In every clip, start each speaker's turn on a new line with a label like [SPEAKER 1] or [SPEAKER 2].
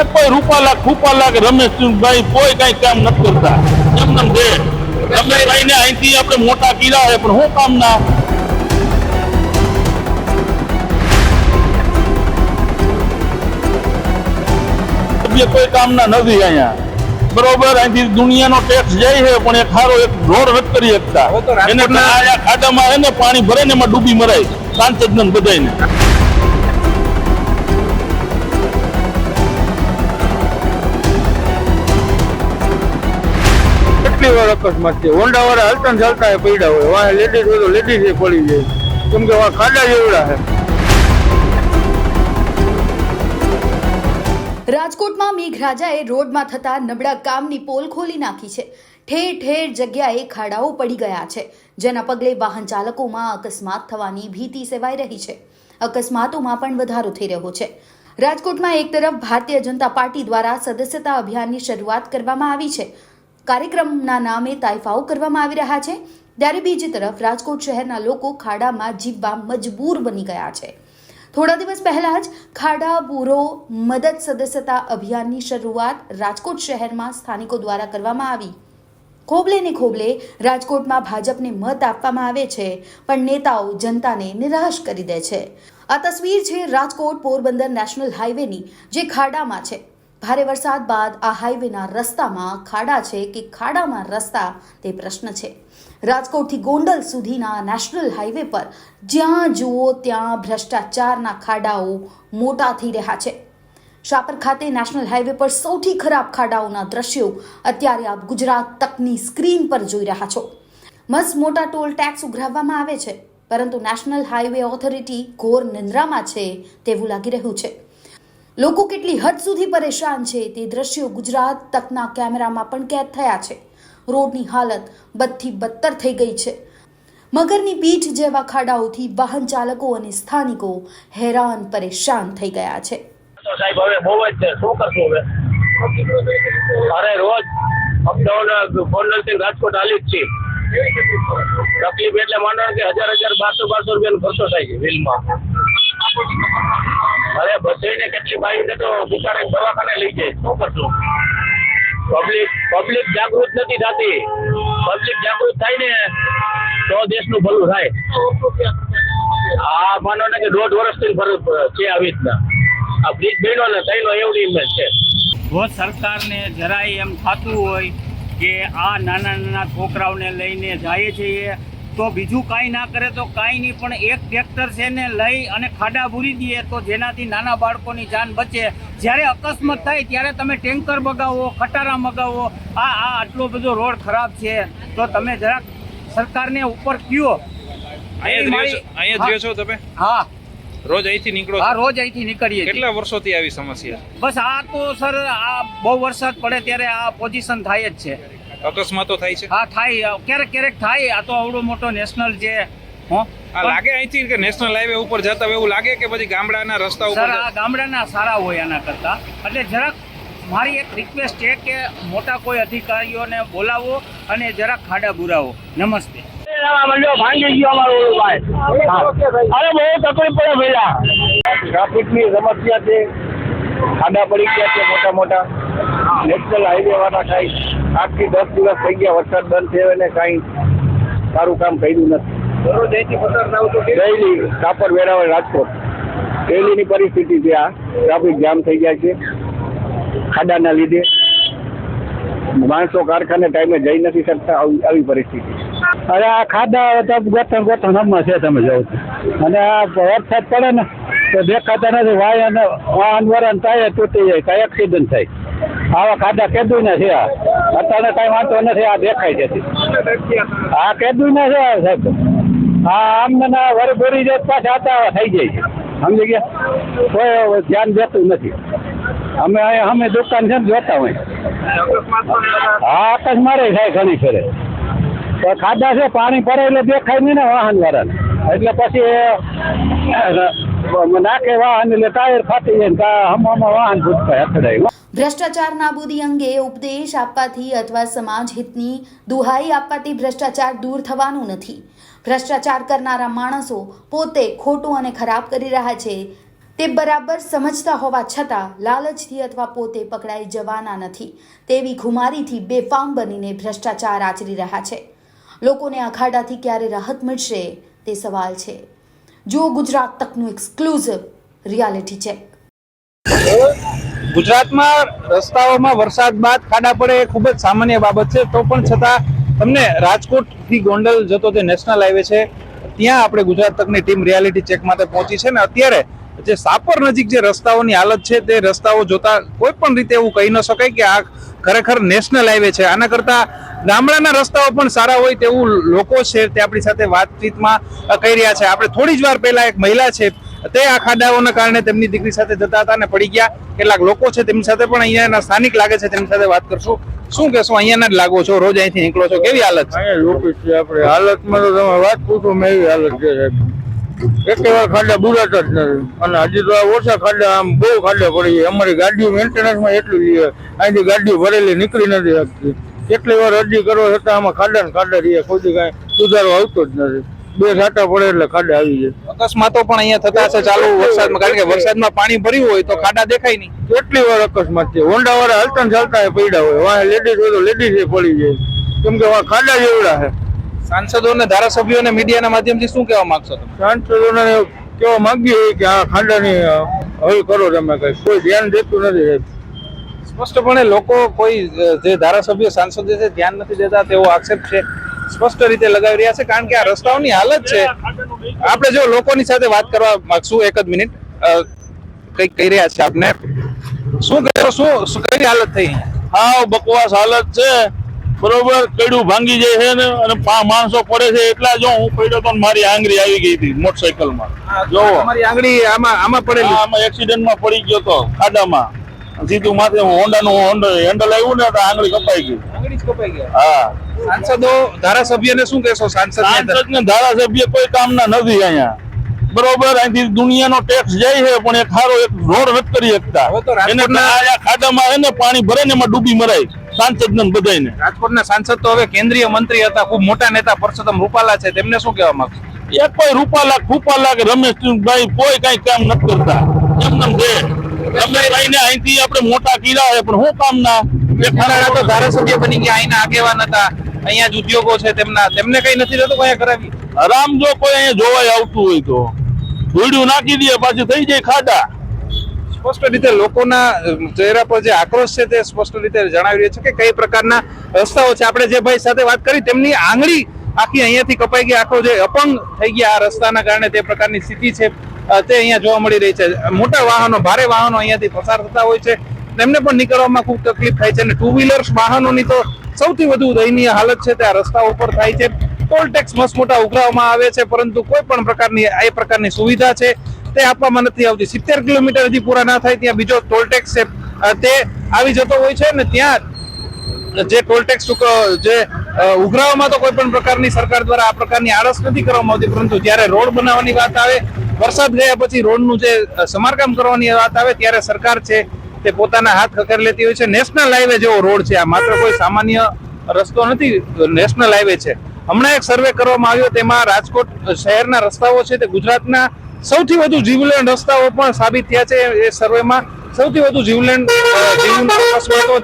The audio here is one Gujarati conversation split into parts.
[SPEAKER 1] એક કોઈ રૂપાલા ખૂપાલા કે રમેશભાઈ કોઈ કઈ કામ નથી કરતા. એમને એમ છે. રમેશભાઈ ને અહીંથી આપણે મોટા કીડા છે પણ શું કામ ના? બીજે કોઈ કામના નથી અહીંયા. બરોબર અહીંથી દુનિયાનો ટેક્સ જાય છે પણ એક સારો એક રોડ નથી કરી શકતા.
[SPEAKER 2] હવે તો રાજકોટના-
[SPEAKER 1] એને આ ખાડામાં એને પાણી ભરે ને એમાં ડૂબી મરાય. સાંસદ ને બધાને
[SPEAKER 2] વાર અકસ્માત છે. હોન્ડા વાળા હલતા ચાલતા પડ્યા હોય. વાહ લેડીઝ હોય તો લેડીઝ પડી જાય. કેમ કે વાહ ખાડા જેવડા છે.
[SPEAKER 3] રાજકોટમાં મેઘરાજાએ રોડમાં થતા નબળા કામની પોલ ખોલી નાખી છે. ઠેર ઠેર જગ્યાએ ખાડાઓ પડી ગયા છે. જેના પગલે વાહન ચાલકોમાં અકસ્માત થવાની ભીતિ સેવાઈ રહી છે. અકસ્માતોમાં પણ વધારો થઈ રહ્યો છે. રાજકોટમાં એક તરફ ભારતીય જનતા પાર્ટી દ્વારા સદસ્યતા અભિયાનની શરૂઆત કરવામાં આવી છે. કાર્યક્રમના નામે તાઇફાઓ કરવામાં આવી રહ્યા છે. ત્યારે બીજી તરફ રાજકોટ શહેરના લોકો ખાડામાં જીવવા મજબૂર બની ગયા છે. થોડા દિવસ પહેલા જ ખાડા, પૂરો, મદદ સદસ્યતા અભિયાનની શરૂઆત રાજકોટ શહેરમાં સ્થાનિકો દ્વારા કરવામાં આવી. ખોબલે ને ખોબલે રાજકોટમાં ભાજપને મત આપવામાં આવે છે, પણ નેતાઓ જનતાને નિરાશ કરી દે છે. આ તસવીર છે રાજકોટ પોરબંદર નેશનલ હાઈવેની, જે ખાડામાં છે. ભારે વરસાદ બાદ આ હાઈવેના રસ્તામાં ખાડા છે કે ખાડામાં રસ્તા તે પ્રશ્ન છે. રાજકોટથી ગોંડલ સુધીના નેશનલ હાઈવે પર જ્યાં જુઓ ત્યાં ભ્રષ્ટાચારના ખાડાઓ મોટા થઈ રહ્યા છે. શાપર ખાતે નેશનલ હાઈવે પર સૌથી ખરાબ ખાડાઓના દ્રશ્યો અત્યારે આપ ગુજરાત તકની સ્ક્રીન પર જોઈ રહ્યા છો. મસ્ત મોટા ટોલ ટેક્સ ઉઘરાવવામાં આવે છે, પરંતુ નેશનલ હાઈવે ઓથોરિટી ઘોર નિંદ્રામાં છે તેવું લાગી રહ્યું છે. લોકો કેટલી હદ સુધી પરેશાન છે તે દ્રશ્યો ગુજરાત તકના કેમેરામાં પણ કેદ થયા છે. રોડની હાલત બદથી બદતર થઈ ગઈ છે. મગરની પીઠ જેવા ખાડાઓથી વાહન ચાલકો અને સ્થાનિકો હેરાન પરેશાન થઈ ગયા છે.
[SPEAKER 4] સાહેબ, હવે બહુ જ છે. શું કરશું હવે? અરે, રોજ અપડાઉન ગોંડલથી રાજકોટ હાલી જ છીએ. તકલીફ એટલે માનો કે હજાર હજાર બારસો બારસો રૂપિયાનો ખર્ચો થાય છે બિલમાં અરે બસેને કેટલી બાઈ તો બિચારે દવાખાને લઈ જાય. શું કરશું? પબ્લિક પબ્લિક જાગૃત નથી થતી. પબ્લિક જાગૃત થાય ને તો દેશનું ભલું થાય. આ માનો ને કે દોઢ વર્ષથી ફરક છે આવી રીતના. આ બ્રિજ બન્યો ને થયેલો એવડી ઇમેજ છે.
[SPEAKER 5] જો સરકારને જરાય એમ થતું હોય કે આ નાના નાના છોકરાઓને લઈને જાય છીએ તો બીજું કાંઈ ના કરે તો કાંઈ નહીં પણ એક ટ્રેક્ટર છે ને લઈ અને ખાડા ભૂરી દઈએ તો જેનાથી નાના બાળકોની જાન બચે. જ્યારે અકસ્માત થાય ત્યારે તમે ટેન્કર મગાવો ખટારા મગાવો આ આ આટલો બધો રોડ ખરાબ છે. તો તમે જરાક સરકારને ઉપર કયો.
[SPEAKER 6] અહીંયા છો તમે?
[SPEAKER 5] હા.
[SPEAKER 6] રોજ અહીંથી નીકળો
[SPEAKER 5] હા રોજ અહીંથી નીકળીએ.
[SPEAKER 6] કેટલા વર્ષોથી આવી સમસ્યા
[SPEAKER 5] બસ આ તો સર આ બહુ વરસાદ પડે ત્યારે આ પોઝિશન થાય જ છે.
[SPEAKER 6] અકસ્માતો થાય છે?
[SPEAKER 5] હા થાય. ક્યારેક ક્યારેક થાય. આ તો આવડો મોટો નેશનલ છે હો.
[SPEAKER 6] આ લાગે અહીંથી કે નેશનલ હાઈવે ઉપર જતા એવું લાગે કે પછી ગામડાના રસ્તા ઉપર
[SPEAKER 5] આ ગામડાના સારા હોય આના કરતા. એટલે જરાક મારી એક રિક્વેસ્ટ છે કે મોટા કોઈ અધિકારીઓને બોલાવો અને જરાક ખાડા બુરાવો. નમસ્તે.
[SPEAKER 4] ભાંગી ગયો અમારો ભાઈ અરે બહુ તકલીફ પડે પેલા
[SPEAKER 2] ટ્રાફિકની સમસ્યા છે. ખાડા પડી ગયા છે મોટા મોટા નેશનલ હાઈવે વાળા કાંઈ આઠથી દસ દિવસ થઈ ગયા વરસાદ બંધ થયો અને કાંઈ સારું કામ કર્યું નથી. ડેલી કાપડ વેરાવળ રાજકોટ. ડેઈલીની પરિસ્થિતિ છે આ. ટ્રાફિક જામ થઈ જાય છે. ખાડાના લીધે માણસો કારખાને ટાઈમે જઈ નથી શકતા આવી આવી પરિસ્થિતિ. અરે આ ખાડા તો ગોઠણ ગોઠણ હમણાં છે તમે જાઓ અને આ વરસાદ પડે ને તો દેખાતા નથી. વાય અને વાહન વરણ થાય તૂટી જાય કાંઈ એક્સિડન્ટ થાય. આવા ખાડા કેદુના છે અત્યારે કાંઈ વાંધો નથી, આ દેખાય છે. આ કેદુના છે સાહેબ. હા આમને ના વરી જાય પાછા હતા થઈ જાય છે. સમજી ગયા? કોઈ ધ્યાન દેતું નથી. અમે અહીંયા, અમે દુકાન છે ને જોતા હોય. હા આકાશ મારે થાય ઘણી ફેરે. તો ખાધા છે, પાણી પડે એટલે દેખાય નહીં ને વાહન વાળાને એટલે પછી
[SPEAKER 3] ભ્રષ્ટાચાર નાબૂદી અંગે ઉપદેશ આપવાથી અથવા સમાજ હિતની દુહાઈ આપવાથી ભ્રષ્ટાચાર દૂર થવાનું નથી. ભ્રષ્ટાચાર કરનારા માણસો પોતે ખોટું અને ખરાબ કરી રહ્યા છે. તે બરાબર સમજતા હોવા છતાં લાલચથી અથવા પોતે પકડાઈ જવાના નથી. તેવી ખુમારીથી બેફામ બનીને ભ્રષ્ટાચાર આચરી રહ્યા છે. લોકોને અખાડાથી ક્યારે રાહત મળશે તે સવાલ છે. જુઓ ગુજરાત તકનું એક્સક્લુઝિવ રિયાલિટી ચેક
[SPEAKER 6] ગુજરાતમાં રસ્તાઓમાં વરસાદ બાદ ખાડા પડે એ ખૂબ જ સામાન્ય બાબત છે. તો પણ છતાં તમને રાજકોટથી ગોંડલ જતો જે નેશનલ હાઈવે છે, ત્યાં આપણે ગુજરાત તકની ટીમ રિયાલિટી ચેક માટે પહોંચી છે. ને અત્યારે જે સાપર નજીક જે રસ્તાઓની હાલત છે, તે રસ્તાઓ જોતા કોઈ પણ રીતે એવું કહી ન શકાય કે આ ખરેખર નેશનલ હાઈવે છે. આના કરતા ગામડાના રસ્તાઓ પણ સારા હોય તેવું લોકો છે તે આપણી સાથે વાતચીતમાં કહી રહ્યા છે. આપણે થોડી જ વાર પહેલા એક મહિલા છે, તે આ ખાડાઓના કારણે તેમની દીકરી સાથે જતા હતા અને પડી ગયા. કેટલાક લોકો છે તેમની સાથે પણ અહીંયાના સ્થાનિક લાગે છે તેમની સાથે વાત કરશું. શું કહેશો, અહીંયાના જ લાગો છો? રોજ અહીંથી નીકળો છો. કેવી હાલત? છે
[SPEAKER 2] લોકો છે આપણે. હાલતમાં તો તમે વાત પૂછો મેં એવી હાલત છે એક વાર ખાડા બુરાતા જ નથી. અને હજી તો ઓછા ખાડા, આમ બહુ ખાડા પડી અમારી ગાડીઓ મેન્ટેનન્સમાં એટલું છે. અહીંથી ગાડીઓ ભરેલી નીકળી નથી શકતી. કેટલી વાર અરજી કરો છતાં આમાં ખાડા ને ખાડા રહીએ કોઈ કાંઈ સુધારો આવતો જ નથી. બે છાંટા પડે એટલે ખાડા આવી જાય.
[SPEAKER 6] અકસ્માતો પણ અહીંયા થતા હશે ચાલુ વરસાદમાં. કારણ કે વરસાદમાં પાણી ભર્યું હોય તો ખાડા દેખાય નહીં.
[SPEAKER 2] કેટલી વાર અકસ્માત છે. હોન્ડા વાળા હલતા ચાલતા પડ્યા હોય. વાહ લેડીઝ હોય તો લેડીઝ પડી જાય. કેમ કે વાહ ખાડા જેવડા છે.
[SPEAKER 6] સાંસદો અને ધારાસભ્યોને મીડિયાના માધ્યમથી શું કહેવા માંગશો તમે?
[SPEAKER 2] સાંસદોને કેવા માંગીએ હોય કે આ ખાડાની હવે કરો તમે કઈ. કોઈ ધ્યાન દેતું નથી
[SPEAKER 6] સ્પષ્ટપણે લોકો કોઈ જે ધારાસભ્ય સાંસદ છે ધ્યાન નથી દેતા તેવો આક્ષેપ છે સ્પષ્ટ રીતે લગાવી રહ્યા છે કારણ કે આ રસ્તાઓની હાલત છે. આપણે જો લોકોની સાથે વાત કરવા માંગશું એક જ મિનિટ. કંઈક કહી રહ્યા છે આપને. શું કહો શું શું કઈ હાલત થઈ
[SPEAKER 1] હાવ બકવાસ હાલત છે. બરોબર કઈડું ભાંગી જાય છે ને અને માણસો પડે છે. એટલા જો હું પડ્યો તો મારી આંગળી આવી ગઈ હતી મોટરસાયકલમાં જોવો.
[SPEAKER 6] મારી આંગળી આમાં આમાં પડેલી.
[SPEAKER 1] હા, આમાં એક્સિડન્ટમાં પડી ગયો તો ખાડામાં. સીધું માથે હોન્ડાનું હેન્ડલ આવ્યું ને તો આંગળી કપાઈ ગઈ.
[SPEAKER 6] આંગળી કપાઈ ગઈ
[SPEAKER 1] હા.
[SPEAKER 6] સાંસદો ધારાસભ્યને શું કહેશો સાંસદ
[SPEAKER 1] સાંસદ ને ધારાસભ્ય કોઈ કામના નથી અહીંયા. બરોબર અહીંથી દુનિયાનો ટેક્સ જાય છે પણ એક સારો એક રોડ નથી કરી શકતા એને ખાડામાં એને પાણી ભરે ને એમાં ડૂબી મરાય સાંસદ ને બધાને
[SPEAKER 6] રાજકોટના સાંસદ તો હવે કેન્દ્રીય મંત્રી હતા ખૂબ મોટા નેતા પરસોત્તમ રૂપાલા છે તેમને શું કહેવા માંગુ
[SPEAKER 1] એક કોઈ રૂપાલા ફૂપાલા કે રમેશભાઈ કોઈ કઈ કામ નથી કરતા. એમને દે રમેશભાઈ ને અહીંથી આપણે મોટા કીધા હોય પણ શું કામ ના? એક
[SPEAKER 6] તો ધારાસભ્ય બની ગયા અહીંના આગેવાન હતા. અહીંયા જ ઉદ્યોગો છે તેમના. તેમને કઈ નથી થતું કયા કરાવી
[SPEAKER 1] આરામ જો કોઈ અહીંયા જોવાય આવતું હોય તો. ધૂળ્યું નાખી દે પાછી થઈ જાય ખાડા.
[SPEAKER 6] સ્પષ્ટ રીતે લોકોના ચહેરા પર જે આક્રોશ છે તે સ્પષ્ટ રીતે જણાવી રહ્યો છે કે કઈ પ્રકારના રસ્તાઓ છે. આપણે જે ભાઈ સાથે વાત કરી તેમની આંગળી આખી અહીંયાથી કપાઈ ગઈ. આખો જે અપંગ થઈ ગયા આ રસ્તાના કારણે તે પ્રકારની સ્થિતિ છે. તે અહીંયા જોવા મળી રહી છે. મોટા વાહનો, ભારે વાહનો અહીંયાથી પસાર થતા હોય છે તેમને પણ નીકળવામાં ખૂબ તકલીફ થાય છે અને ટુ વ્હીલર્સ વાહનોની તો સૌથી વધુ દયનીય હાલત છે તે આ રસ્તા ઉપર થાય છે. ટોલ ટેક્સ મસ્ત મોટા ઉઘરાવવામાં આવે છે, પરંતુ કોઈ પણ પ્રકારની, એ પ્રકારની સુવિધા છે, તે આપવામાં નથી આવતી. સિત્તેર કિલોમીટર હજી પૂરા ના થાય, ત્યાં બીજો ટોલ ટેક્સ છે. તે આવી જતો હોય છે ને ત્યાં જે ટોલ ટેક્સ જે ઉઘરાવવામાં તો કોઈ પણ પ્રકારની સરકાર દ્વારા આ પ્રકારની આળસ નથી કરવામાં આવતી, પરંતુ જ્યારે રોડ બનાવવાની વાત આવે વરસાદ ગયા પછી રોડનું જે સમારકામ કરવાની વાત આવે ત્યારે સરકાર છે તે પોતાના હાથ ખકર લેતી હોય છે. નેશનલ હાઈવે જેવો રોડ છે. આ માત્ર કોઈ સામાન્ય રસ્તો નથી, નેશનલ હાઈવે છે. હમણાં એક સર્વે કરવામાં આવ્યો, તેમાં રાજકોટ શહેરના રસ્તાઓ છે તે ગુજરાતના સૌથી વધુ જીવલેણ રસ્તાઓ પણ સાબિત થયા છે. એ સર્વેમાં સૌથી વધુ જીવલેણ જીવન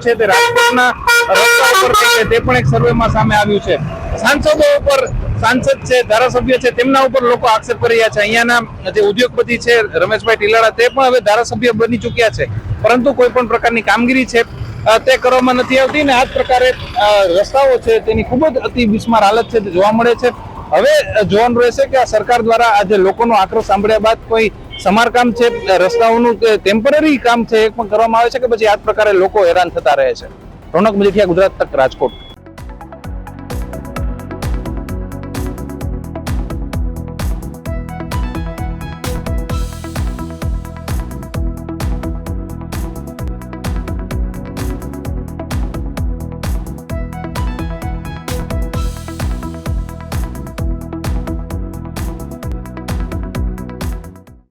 [SPEAKER 6] છે. તે રાજકોટના રસ્તા ઉપર તે પણ એક સર્વેમાં સામે આવ્યું છે. સાંસદો ઉપર સાંસદ છે, ધારાસભ્ય છે, તેમના ઉપર લોકો આક્ષેપ કરી રહ્યા છે. અહીંયાના જે ઉદ્યોગપતિ છે, રમેશભાઈ ટીલાળા તે પણ હવે ધારાસભ્ય બની ચૂક્યા છે. પરંતુ કોઈ પણ પ્રકારની કામગીરી છે તે કરવામાં નથી આવતી ને આ જ પ્રકારે રસ્તાઓ છે, તેની ખૂબ જ અતિ બિસ્માર હાલત છે, તે જોવા મળે છે. હવે જોવાનું રહેશે કે આ સરકાર દ્વારા આજે લોકોનો આક્રોશ સાંભળ્યા બાદ કોઈ સમારકામ છે, રસ્તાઓનું ટેમ્પરરી કામ છે, એ પણ કરવામાં આવે છે કે પછી આ પ્રકારે લોકો હેરાન થતા રહે છે? રોનક મજીઠિયા, ગુજરાત તક રાજકોટ.